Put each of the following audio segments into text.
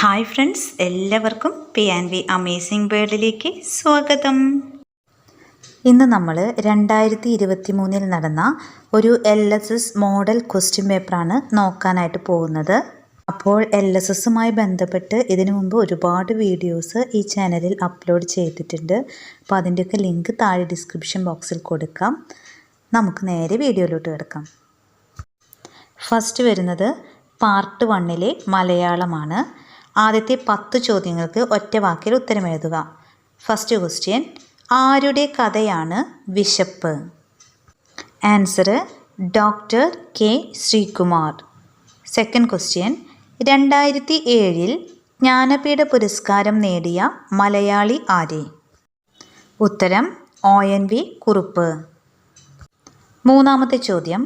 Hi friends എല്ലാവർക്കും P and V amazing വേൾഡിലേക്ക് സ്വാഗതം. ഇന്ന് നമ്മൾ രണ്ടായിരത്തി ഇരുപത്തി മൂന്നിൽ നടന്ന ഒരു L S S model question പേപ്പറാണ് നോക്കാനായിട്ട് പോകുന്നത്. അപ്പോൾ എൽ എസ് എസുമായി ബന്ധപ്പെട്ട് ഇതിനു മുമ്പ് ഒരുപാട് വീഡിയോസ് ഈ ചാനലിൽ അപ്ലോഡ് ചെയ്തിട്ടുണ്ട്. അപ്പോൾ അതിന്റെയൊക്കെ ലിങ്ക് താഴെ ഡിസ്ക്രിപ്ഷൻ ബോക്സിൽ കൊടുക്കാം. നമുക്ക് നേരെ വീഡിയോയിലോട്ട് കിടക്കാം. ഫസ്റ്റ് വരുന്നത് പാർട്ട് വണ്ണിലെ മലയാളമാണ്. ആദ്യത്തെ പത്ത് ചോദ്യങ്ങൾക്ക് ഒറ്റ വാക്കിൽ ഉത്തരം എഴുതുക ഫസ്റ്റ് ക്വസ്റ്റ്യൻ ആരുടെ കഥയാണ് വിശപ്പ്? Answer doctor K Sreekumar. Second question രണ്ടായിരത്തി ഏഴിൽ ജ്ഞാനപീഠ പുരസ്കാരം നേടിയ മലയാളി ആരെ? ഉത്തരം ഒ എൻ വി കുറുപ്പ്. മൂന്നാമത്തെ ചോദ്യം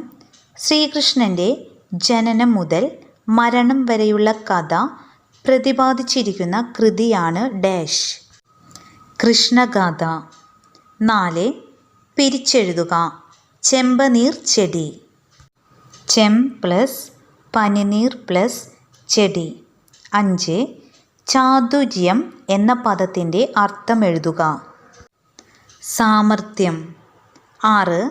ശ്രീകൃഷ്ണന്റെ ജനനം മുതൽ മരണം വരെയുള്ള കഥ പ്രതിപാദിച്ചിരിക്കുന്ന കൃതിയാണ് ഡാഷ്. കൃഷ്ണഗാഥ. നാല് പിരിച്ചെഴുതുക. ചെമ്പനീർ ചെടി. ചെം പ്ലസ് പനിനീർ പ്ലസ് ചെടി. അഞ്ച് ചാതുര്യം എന്ന പദത്തിന്റെ അർത്ഥം എഴുതുക. സാമർഥ്യം. ആറ്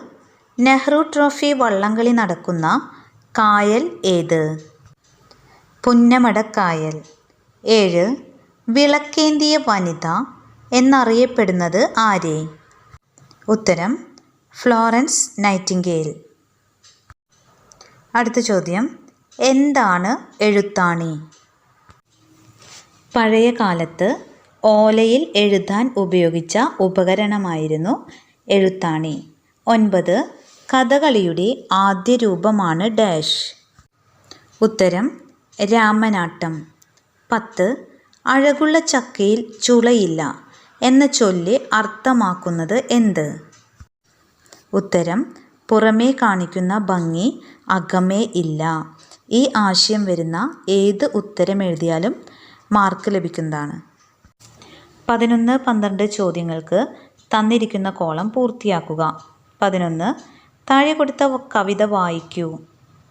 നെഹ്റു ട്രോഫി വള്ളംകളി നടക്കുന്ന കായൽ ഏത്? പുന്നമടക്കായൽ. ഏഴ്. വിളക്കേന്തിയ വനിത എന്നറിയപ്പെടുന്നത് ആരെ? ഉത്തരം ഫ്ലോറൻസ് നൈറ്റിംഗേൽ. അടുത്ത ചോദ്യം എന്താണ് എഴുത്താണി? പഴയ കാലത്ത് ഓലയിൽ എഴുതാൻ ഉപയോഗിച്ച ഉപകരണമായിരുന്നു എഴുത്താണി. ഒൻപത് കഥകളിയുടെ ആദ്യ രൂപമാണ് ഡാഷ്. ഉത്തരം രാമനാട്ടം. പത്ത് അഴകുള്ള ചക്കയിൽ ചുളയില്ല എന്ന ചൊല്ല് അർത്ഥമാക്കുന്നത് എന്ത്? ഉത്തരം പുറമേ കാണിക്കുന്ന ഭംഗി അകമേ ഇല്ല. ഈ ആശയം വരുന്ന ഏത് ഉത്തരം എഴുതിയാലും മാർക്ക് ലഭിക്കുന്നതാണ്. പതിനൊന്ന് പന്ത്രണ്ട് ചോദ്യങ്ങൾക്ക് തന്നിരിക്കുന്ന കോളം പൂർത്തിയാക്കുക. പതിനൊന്ന് താഴെ കൊടുത്ത കവിത വായിക്കൂ.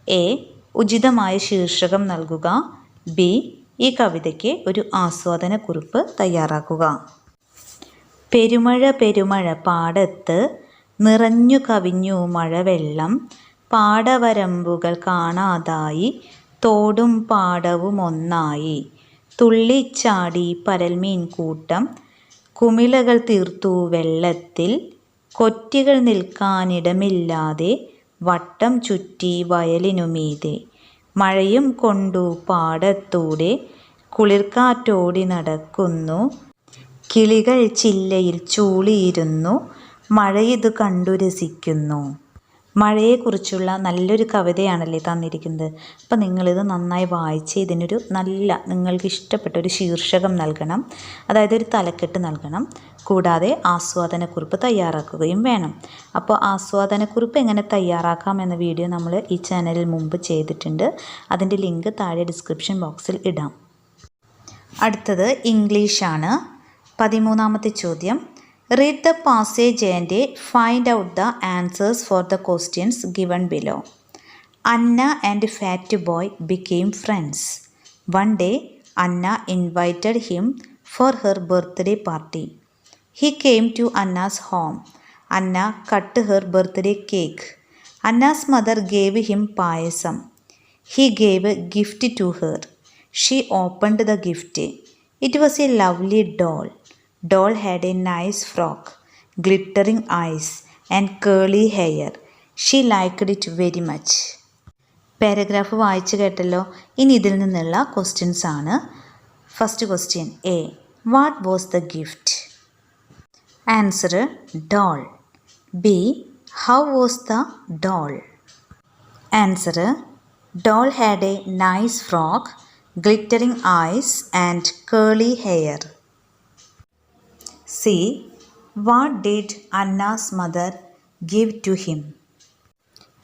എ ഉചിതമായ ശീർഷകം നൽകുക. ബി ഈ കവിതയ്ക്ക് ഒരു ആസ്വാദന കുറിപ്പ് തയ്യാറാക്കുക. പെരുമഴ പെരുമഴ പാടത്ത് നിറഞ്ഞു കവിഞ്ഞു മഴവെള്ളം പാടവരമ്പുകൾ കാണാതായി തോടും പാടവും ഒന്നായി. തുള്ളിച്ചാടി പരൽമീൻ കൂട്ടം കുമിളകൾ തീർത്തു വെള്ളത്തിൽ കൊറ്റികൾ നിൽക്കാനിടമില്ലാതെ വട്ടം ചുറ്റി വയലിനുമീതെ മഴയും കൊണ്ടു പാടത്തൂടെ കുളിർക്കാറ്റോടി നടക്കുന്നു. കിളികൾ ചില്ലയിൽ ചൂളിയിരുന്നു. മഴയിത് കണ്ടു രസിക്കുന്നു. മഴയെക്കുറിച്ചുള്ള നല്ലൊരു കവിതയാണല്ലേ തന്നിരിക്കുന്നത്. അപ്പം നിങ്ങളിത് നന്നായി വായിച്ച് ഇതിനൊരു നല്ല നിങ്ങൾക്ക് ഇഷ്ടപ്പെട്ട ഒരു ശീർഷകം നൽകണം. അതായത് ഒരു തലക്കെട്ട് നൽകണം. കൂടാതെ ആസ്വാദനക്കുറിപ്പ് തയ്യാറാക്കുകയും വേണം. അപ്പോൾ ആസ്വാദനക്കുറിപ്പ് എങ്ങനെ തയ്യാറാക്കാം എന്ന വീഡിയോ നമ്മൾ ഈ ചാനലിൽ മുമ്പ് ചെയ്തിട്ടുണ്ട്. അതിന്റെ ലിങ്ക് താഴെ ഡിസ്ക്രിപ്ഷൻ ബോക്സിൽ ഇടാം. അടുത്തത് ഇംഗ്ലീഷാണ്. പതിമൂന്നാമത്തെ ചോദ്യം. Read the passage and find out the answers for the questions given below Anna and fat boy became friends one day Anna invited him for her birthday party he came to Anna's home Anna cut her birthday cake Anna's mother gave him payasam he gave gift to her she opened the gift it was a lovely doll Doll had a nice frock, glittering eyes, and curly hair. She liked it very much. Paragraph വായിച്ചു കേട്ടല്ലോ? ഇനി ഇതിൽ നിന്നുള്ള questions ആണ്. First question A what was the gift? Answer doll. B how was the doll? Answer doll had a nice frock glittering eyes and curly hair. C what did Anna's mother give to him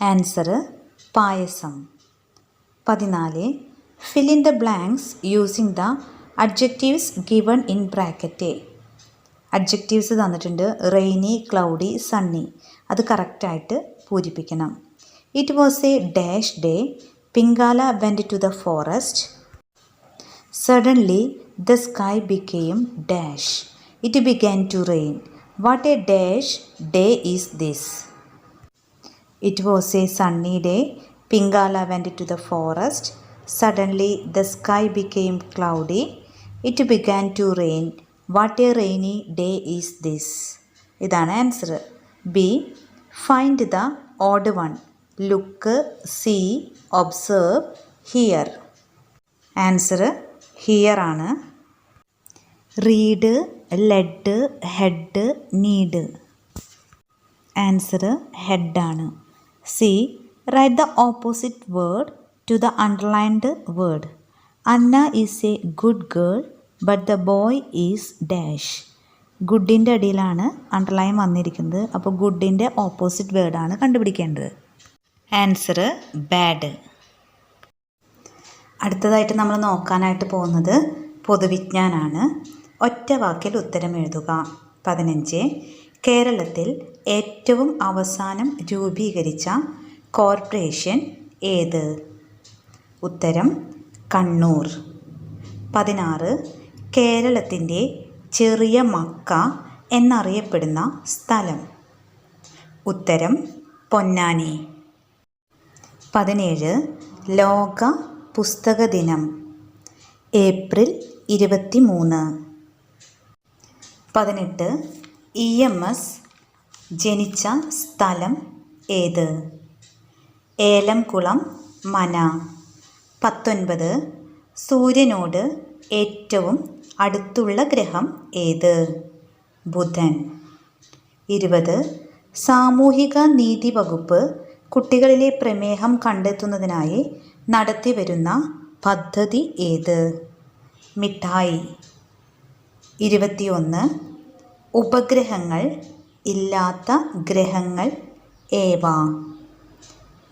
answer payasam. പതിനാല് fill in the blanks using the adjectives given in bracket adjectives തന്നിട്ടുണ്ട് rainy cloudy sunny അത് കറക്റ്റായിട്ട് പൂരിപ്പിക്കണം. It was a dash day Pingala went to the forest suddenly the sky became dash It began to rain what a dash day is this It was a sunny day. Pingala went to the forest. Suddenly, the sky became cloudy. It began to rain. What a rainy day is this? ഇതാണ് answer B find the odd one look see observe here answer here ആണ് read Led head need answer ഹെഡാണ് C write the opposite word to the underlined word Anna is a good girl but the boy is dash ഗുഡിന്റെ അടിയിലാണ് underline വന്നിരിക്കുന്നത്. അപ്പോൾ ഗുഡിന്റെ opposite വേർഡാണ് കണ്ടുപിടിക്കേണ്ടത്. Answer bad അടുത്തതായിട്ട് നമ്മൾ നോക്കാനായിട്ട് പോകുന്നത് പൊതുവിജ്ഞാനാണ്. ഒറ്റ വാക്കിൽ ഉത്തരം എഴുതുക. പതിനഞ്ച്. കേരളത്തിൽ ഏറ്റവും അവസാനം രൂപീകരിച്ച കോർപ്പറേഷൻ ഏത്? ഉത്തരം കണ്ണൂർ. പതിനാറ്. കേരളത്തിന്റെ ചെറിയ മക്ക എന്നറിയപ്പെടുന്ന സ്ഥലം. ഉത്തരം പൊന്നാനി. പതിനേഴ്. ലോക പുസ്തക ദിനം. ഏപ്രിൽ ഇരുപത്തി മൂന്ന് പതിനെട്ട്. ഇ എം എസ് ജനിച്ച സ്ഥലം ഏത്? ഏലംകുളം മന. പത്തൊൻപത്. സൂര്യനോട് ഏറ്റവും അടുത്തുള്ള ഗ്രഹം ഏത്? ബുധൻ. ഇരുപത്. സാമൂഹിക നീതി വകുപ്പ് കുട്ടികളിലെ പ്രമേഹം കണ്ടെത്തുന്നതിനായി നടത്തിവരുന്ന പദ്ധതി ഏത്? മിഠായി. ഇരുപത്തിയൊന്ന്. ഉപഗ്രഹങ്ങൾ ഇല്ലാത്ത ഗ്രഹങ്ങൾ ഏവ?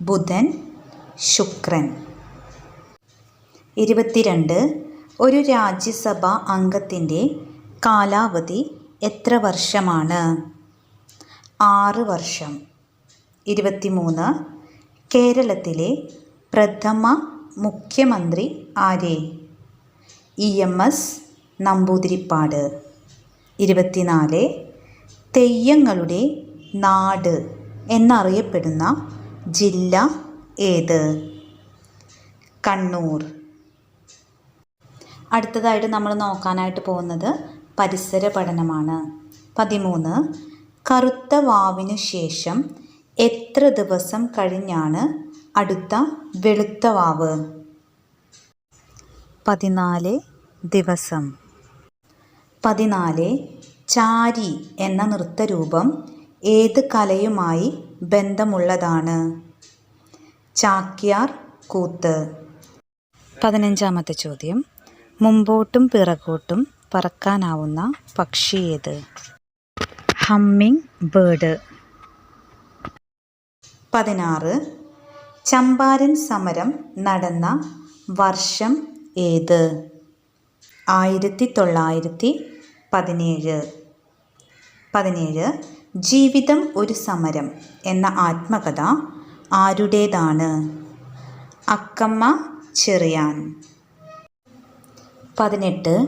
ബുധൻ ശുക്രൻ. ഇരുപത്തിരണ്ട്. ഒരു രാജ്യസഭാ അംഗത്തിന്റെ കാലാവധി എത്ര വർഷമാണ്? ആറ് വർഷം. ഇരുപത്തിമൂന്ന്. കേരളത്തിലെ പ്രഥമ മുഖ്യമന്ത്രി ആരെ? E M S Namboodiripad. ഇരുപത്തിനാല് തെയ്യങ്ങളുടെ നാട് എന്നറിയപ്പെടുന്ന ജില്ല ഏത്? കണ്ണൂർ. അടുത്തതായിട്ട് നമ്മൾ നോക്കാനായിട്ട് പോകുന്നത് പരിസര പഠനമാണ്. പതിമൂന്ന് കറുത്ത വാവിനു ശേഷം എത്ര ദിവസം കഴിഞ്ഞാണ് അടുത്ത വെളുത്ത വാവ്? പതിനാല് ദിവസം. പതിനാല് ചാരി എന്ന നൃത്തരൂപം ഏത് കലയുമായി ബന്ധമുള്ളതാണ്? ചാക്യാർ കൂത്ത്. പതിനഞ്ചാമത്തെ ചോദ്യം. മുമ്പോട്ടും പിറകോട്ടും പറക്കാനാവുന്ന പക്ഷി ഏത്? Humming bird. പതിനാറ് ചമ്പാരൻ സമരം നടന്ന വർഷം ഏത്? ആയിരത്തി തൊള്ളായിരത്തി പതിനേഴ്. പതിനേഴ്. ജീവിതം ഒരു സമരം എന്ന ആത്മകഥ ആരുടേതാണ്? അക്കമ്മ ചെറിയാൻ. പതിനെട്ട്.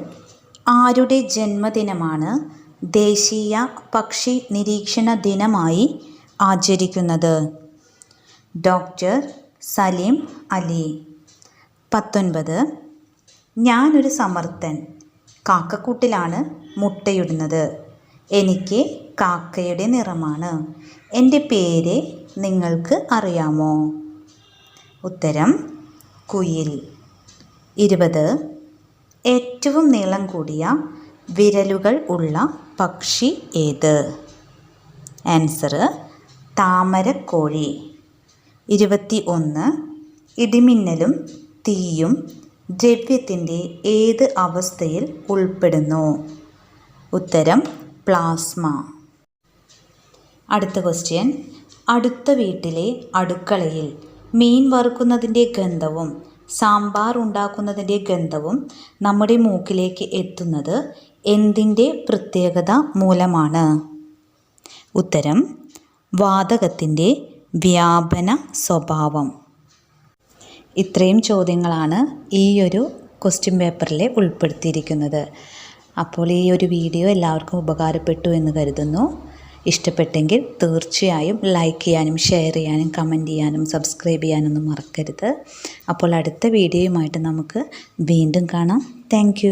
ആരുടെ ജന്മദിനമാണ് ദേശീയ പക്ഷി നിരീക്ഷണ ദിനമായി ആചരിക്കുന്നത്? ഡോക്ടർ സലീം അലി. പത്തൊൻപത്. ഞാനൊരു സമർത്ഥൻ. കാക്കക്കൂട്ടിലാണ് മുട്ടയിടുന്നത്. എനിക്ക് കാക്കയുടെ നിറമാണ്. എന്റെ പേര് നിങ്ങൾക്ക് അറിയാമോ? ഉത്തരം കുയിൽ. ഇരുപത്. ഏറ്റവും നീളം കൂടിയ വിരലുകൾ ഉള്ള പക്ഷി ഏത്? ആൻസർ താമരക്കോഴി. ഇരുപത്തി ഒന്ന് ഇടിമിന്നലും തീയും ദ്രവ്യത്തിന്റെ ഏത് അവസ്ഥയിൽ ഉൾപ്പെടുന്നു? ഉത്തരം പ്ലാസ്മ. അടുത്ത ക്വസ്റ്റ്യൻ അടുത്ത വീട്ടിലെ അടുക്കളയിൽ മീൻ വറുക്കുന്നതിന്റെ ഗന്ധവും സാമ്പാർ ഉണ്ടാക്കുന്നതിന്റെ ഗന്ധവും നമ്മുടെ മൂക്കിലേക്ക് എത്തുന്നത് എന്തിന്റെ പ്രത്യേകത മൂലമാണ്? ഉത്തരം വാതകത്തിന്റെ വ്യാപന സ്വഭാവം. ഇത്രയും ചോദ്യങ്ങളാണ് ഈ ഒരു ക്വസ്റ്റ്യൻ പേപ്പറിൽ ഉൾപ്പെടുത്തിയിരിക്കുന്നത്. അപ്പോൾ ഈ ഒരു വീഡിയോ എല്ലാവർക്കും ഉപകാരപ്പെട്ടു എന്ന് കരുതുന്നു. ഇഷ്ടപ്പെട്ടെങ്കിൽ തീർച്ചയായും ലൈക്ക് ചെയ്യാനും ഷെയർ ചെയ്യാനും കമന്റ് ചെയ്യാനും സബ്സ്ക്രൈബ് ചെയ്യാനൊന്നും മറക്കരുത്. അപ്പോൾ അടുത്ത വീഡിയോയുമായിട്ട് നമുക്ക് വീണ്ടും കാണാം. താങ്ക്